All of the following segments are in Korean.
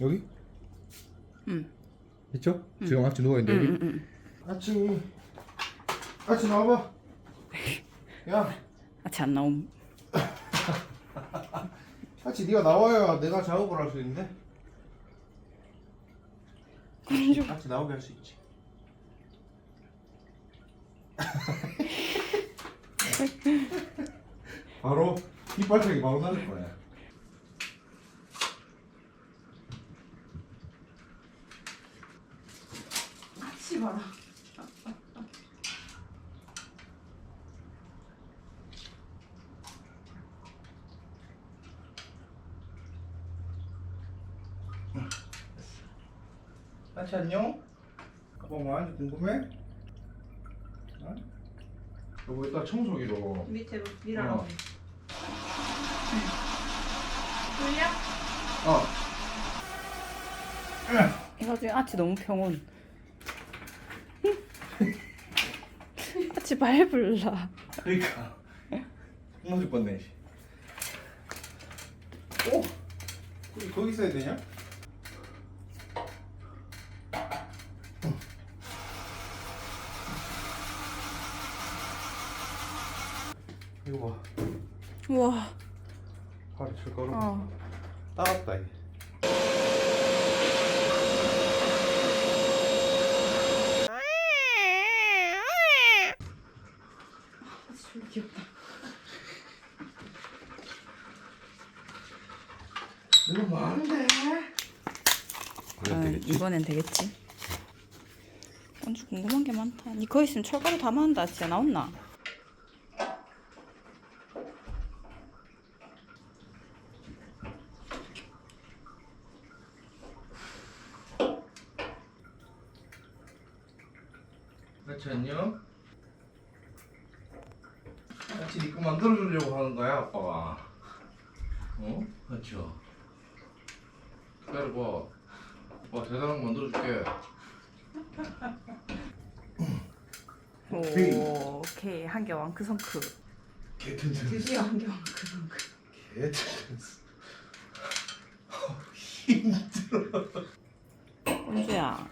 여기? 응. 있죠? 지금 아치 누워 있는데 여기. 아치. 아치 나와봐. 야, 아치 안 나옴. 아치 네가 나와야 내가 작업을 할 수 있는데. 아치 나오게 할 수 있지. 바로 이빨 차기 바로 나를 거야. 아치 봐라. 아치 안녕. 아빠 뭐하는지 궁금해? 어? 여보 이따 청소기로 밑에 밀어라. 돌려? 어. 이거 지금 아치 너무 평온. 아치 밟을라. 그러니까 넘어질 뻔네. 오, 거기 거기 있어야 되냐? 이거 봐, 우와. 발이 철가루. 어. 따갑다 이게. 귀엽다. 이거 많은데. 아, 이번엔 되겠지. 건주 궁금한 게 많다. 니 거기 있으면 철가루 다 만다. 진짜 나온나? 그렇지 안녕. 같이 니거 만들어주려고 하는 거야 아빠가. 어? 그렇죠. 기다려봐. 와 대단한 거 만들어줄게. 오케이. 오, 오케이. 한개 왕크 성크. 개텐트. 드디어 한개 왕크 성크. 개텐트. 꼰주야.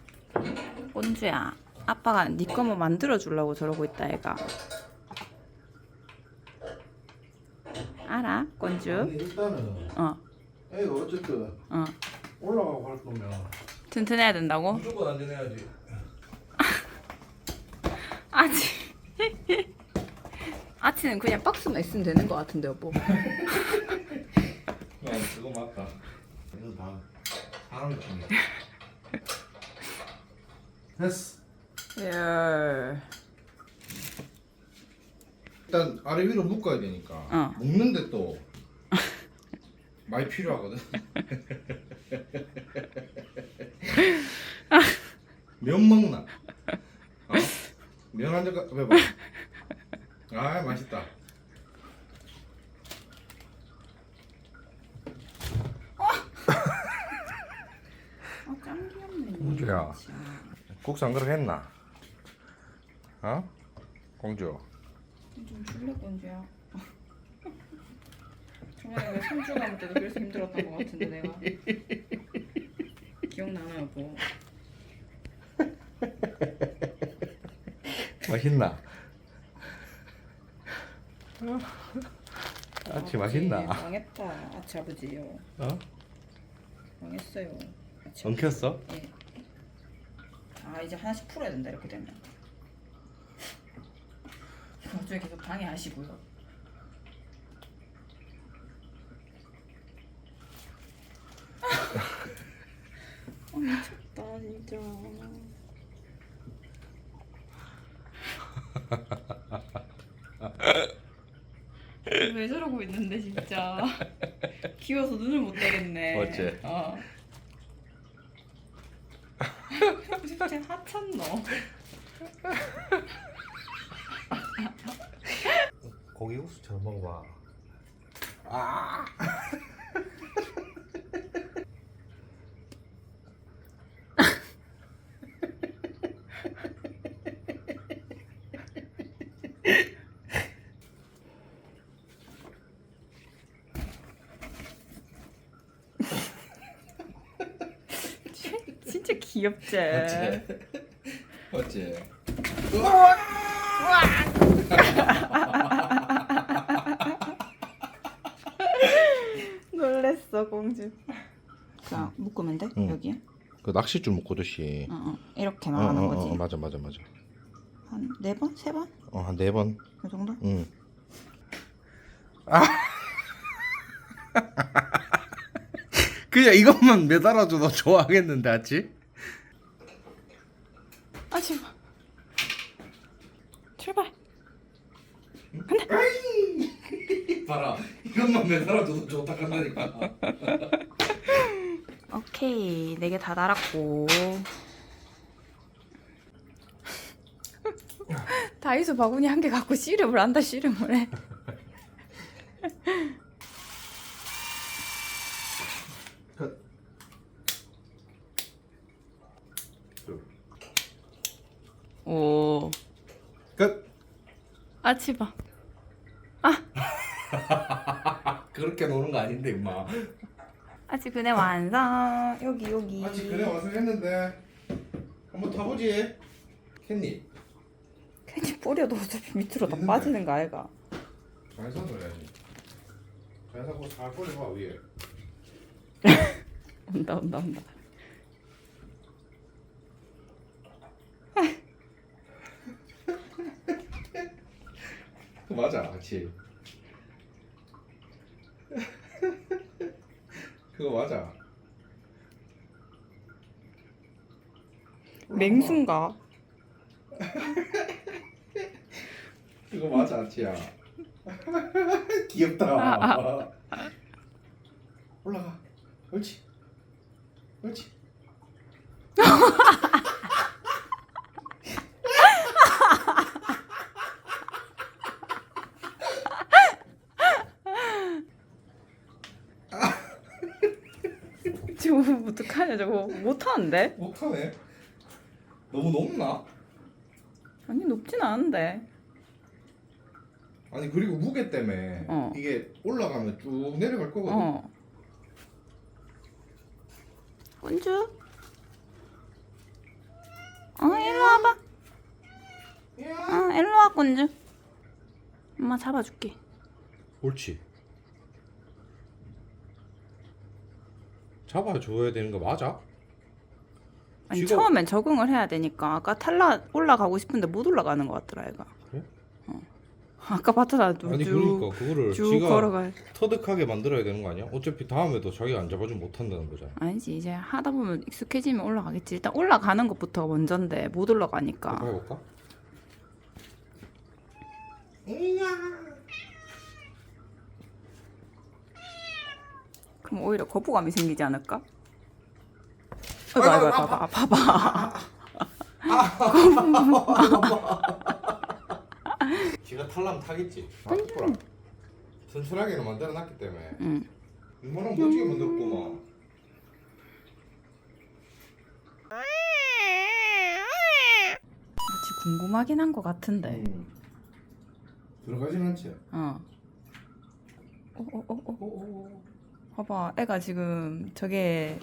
꼰주야. 아빠가 니거뭐 만들어 주려고 저러고 있다 애가. 알아? 꼰주? 아니 일단은 어. 애가 어쨌든 어. 올라가고 할 거면 튼튼해야 된다고? 무조건 안전해야지. 아치. 아치는 그냥 박스만 있으면 되는 것 같은데 여보. 야 그거 맞다. 이거 다 사람 중이야. 됐어. 열. 일단 아래 위로 묶어야 되니까 어. 묶는데 또 많이 필요하거든. 면 먹나? 어? 면한 젓갈 해봐. 아 맛있다. 아, 짱 귀엽네. 공주야. 국수 안 그렇게 했나? 어? 공주. 좀 줄래 꼰주야. 정말 왜 손주 감을 때도 그래서 힘들었던 것 같은데 내가. 기억나나 여보? 맛있나? 아치 맛있나? 망했다. 아치 아버지요. 어? 망했어요. 아치 엉켰어? 예. 아 이제 하나씩 풀어야 된다 이렇게 되면. 나중에 계속 방해하시고요. 아 미쳤다 진짜. 왜 저러고 있는데 진짜 귀여워서 눈을 못 떼겠네. 어째? 어. 진짜 하찮노. 고기 국수처럼 먹어봐. 아. 귀엽지? 어째? 놀랬어 공주. 자 묶으면 돼 응. 여기에. 그 낚싯줄 묶고듯이. 어, 어. 이렇게만 하는 거지. 맞아 맞아 맞아. 한 네 번, 세 번? 어 한 네 번. 그 정도? 응. 아. 그냥 이것만 매달아줘도 좋아하겠는데 아치? 하지 마. 출발. 봐라 이것만 매달아줘도 좋다 한다니까. 오케이 네 개 다 달았고. 다이소 바구니 한 개 갖고 씨름을 한다 씨름을 해. 오. 끝. 아치 봐. 그렇게 노는 거 아닌데 임마. 아치 그네 완성. 여기 여기. 아직 그래 완성했는데 한번 타보지. 캔니. 괜히 뿌려도 어차피 밑으로 다 있는데. 빠지는 거 아이가. 잘 사줘야지. 잘 사고 잘 뿌려봐 위에. 온다 온다 온다. 그 맞아, 그렇지. 그거 맞아. 맹수인가? 그거 맞아, 아치야. 귀엽다. 올라가. 옳지. 옳지. 저거 어떡하냐 저거 못하는데? 못하네. 너무 높나? 아니 높진 않은데. 아니 그리고 무게 때문에 어. 이게 올라가면 쭉 내려갈 거거든. 어. 꾼주? 어 일로 와봐. 어 일로 와 꾼주. 엄마 잡아줄게. 옳지. 잡아줘야 되는 거 맞아? 아니 지금- 처음엔 적응을 해야 되니까 아까 탈라 올라가고 싶은데 못 올라가는 것 같더라 얘가. 그래? 어. 아까 봤잖아 쭉 아니 그러니까 그거를 쭉 지가 걸어가. 터득하게 만들어야 되는 거 아니야? 어차피 다음에도 자기가 안 잡아주면 못 한다는 거잖아. 아니지 이제 하다 보면 익숙해지면 올라가겠지. 일단 올라가는 것부터가 먼저인데 못 올라가니까. 해볼까? 그럼 오히려 거부감이 생기지 않을까? 아이고 아이고 봐봐 봐봐. 지가 탈라면 타겠지. 바꾸라. 튼튼하게는 만들어놨기 때문에 응. 얼마나 멋지게 만들었구만. 마치 궁금하긴 한 것 같은데. 음. 들어가진 않지. 어. 어, 어, 어, 어. 오오오. 봐봐, 애가 지금 저게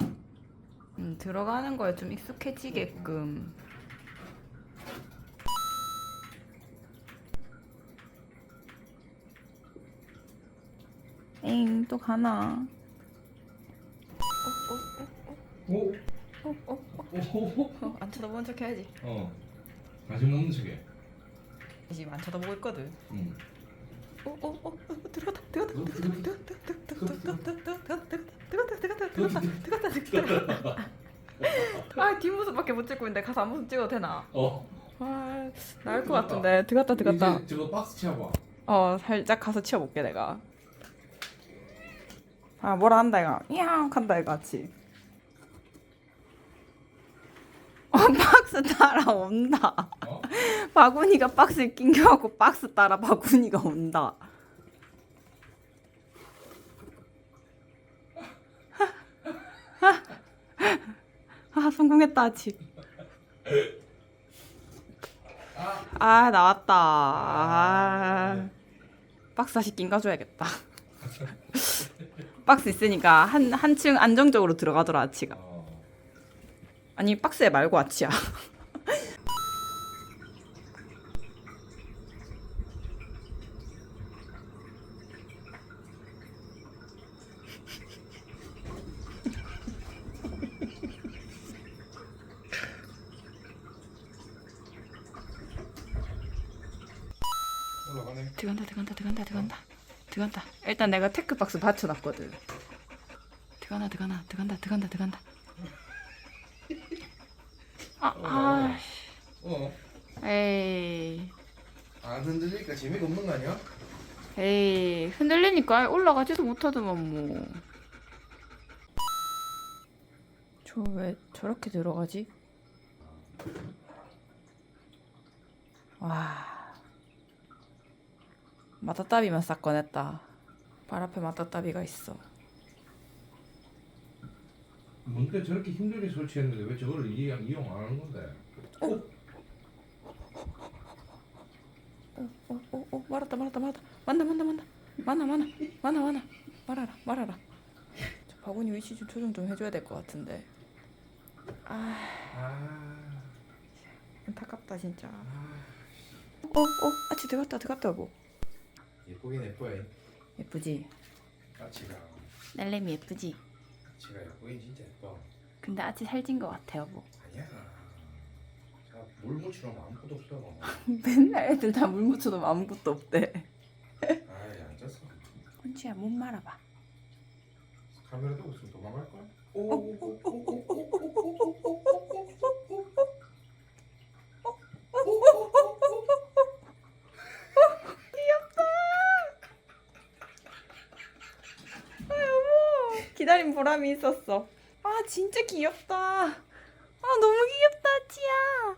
음, 들어가는 거에 좀 익숙해지게끔. 엥, 또 가나? 오. 어, 어, 오. 어, 안 쳐다보는 척 해야지. 어. 관심 없는 척해. 지금 안 쳐다보고 있거든. 응. 어, 어, 어, 어, 들어갔다, 들어갔다, 들어갔다, 들어갔다, 들어갔다, 들어갔다, 들어갔다. 아, 뒷모습밖에 못 찍고 있는데 가서 앞모습 찍어도 되나? 어. 아, 나을 것 같은데. 들어갔다, 들어갔다. 이제 저거 박스 치워봐. 어, 살짝 가서 치워볼게, 내가. 아, 뭐라 한다, 이거. 이양 한다, 이거 같이. 어, 박스 따라 온다. 어? 바구니가 박스에 낑겨갖고 박스 따라 바구니가 온다. 아 성공했다 아치. 아 나왔다. 아, 박스 다시 낑겨줘야겠다. 박스 있으니까 한 한층 안정적으로 들어가더라 아치가. 어. 아니 박스에 말고 아치야. 올라가네. 들어간다 들어간다 들어간다 들어간다 들어간다. 일단 내가 테크 박스 받쳐놨거든. 들어간다 들어간다 들어간다 들어간다 들어간다. 아, 아, 어. 에이, 안 흔들리니까 재미가 없는 거 아니야? 에이, 흔들리니까 올라가지도 못하더만 뭐. 저 왜 저렇게 들어가지? 와, 마따따비만 싹 꺼냈다. 발 앞에 마따따비가 있어. 뭔데 저렇게 힘들게 설치했는데 왜 저거를 이용, 이용 안 하는 건데? 오, 오, 오, 오, 말았다, 말았다, 말았다. 만나, 만나, 만나. 만나, 만나, 만나, 만나. 말아라, 말아라. 저 바구니 위치 좀 조정 좀 해줘야 될 것 같은데. 아, 아, 안타깝다 진짜. 어, 어, 아치 들어갔다, 들어갔다 뭐. 예쁘긴 예뻐요. 예쁘지? 아치가 날래미 예쁘지? 아치가 예쁘긴 진짜 예뻐. 근데 아치 살찐 것 같아 여보. 아니야. 자물 묻히면 아무것도 없어. 맨날 애들 다 물 묻혀도 아무것도 없대. 아이 앉았어. 콘치야 몸 말아봐. 카메라 들고 있으면 도망갈 거야? 기다린 보람이 있었어. 아 진짜 귀엽다. 아 너무 귀엽다 아치야.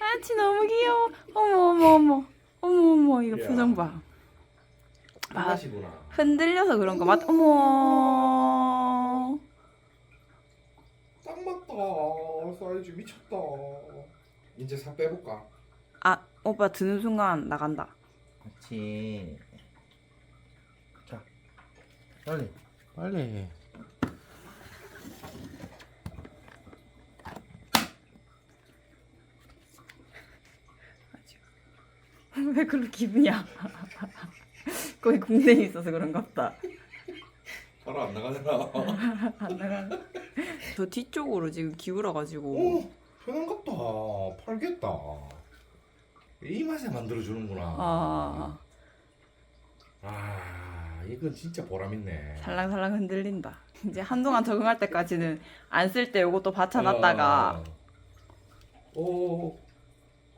아치 너무 귀여워. 어머 어머 어머 어머 어머 이거 야. 표정 봐. 아. 흔들려서 그런 거 맞. 어머. 딱 맞다. 사이즈 미쳤다. 이제 살 빼볼까? 아 오빠 드는 순간 나간다. 그렇지. 자, 빨리. 빨리. 왜 그런 기분이야? 거기 궁뎅이 있어서 그런가 보다. 바로 안 나가잖아. 안 나가. 저 뒤쪽으로 지금 기울어가지고. 오, 편한갑다. 팔겠다. 이 맛에 만들어 주는구나. 아 아, 이건 진짜 보람 있네. 살랑살랑 흔들린다. 이제 한동안 적응할 때까지는 안 쓸 때 요것도 받쳐놨다가 어. 오,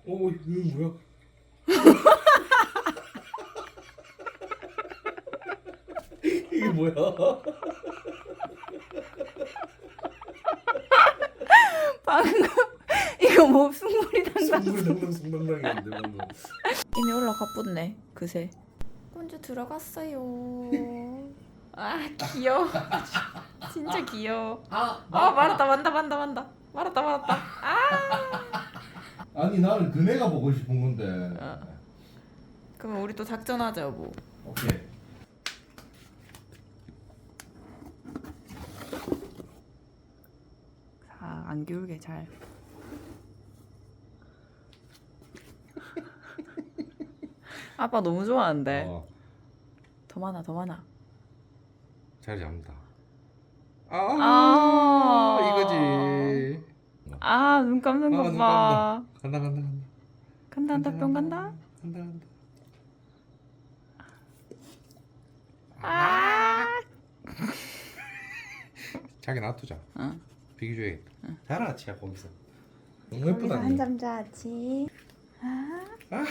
오, 이거 뭐야? 이게 뭐야? 방금 이거 뭐 숭물이 난다. 숭불당당 숭당당했는데 방금. 이미 올라가 뿐네 그새. 꼰주 들어갔어요. 아 귀여워. 진짜 귀여워. 아, 아 말았다 만다 만다 만다. 말았다 말았다. 아. 아니 나는 그네가 보고 싶은 건데. 어. 그러면 우리 또 작전하자 여보. 오케이. 아안 기울게 잘. 아빠 너무 좋아하는데. 어, 더 많아 더 많아. 잘 잡는다. 아, 아. 이거지. 아 눈 감는 아, 것눈 봐. 간다 간다 간다. 간다 간다 뿅 간다. 간다 간다. 아. 자기 놔두자. 응. 비교줘야겠다. 자라 치야 거기서. 너무 예쁘다. 니. 한잠 자지. 아.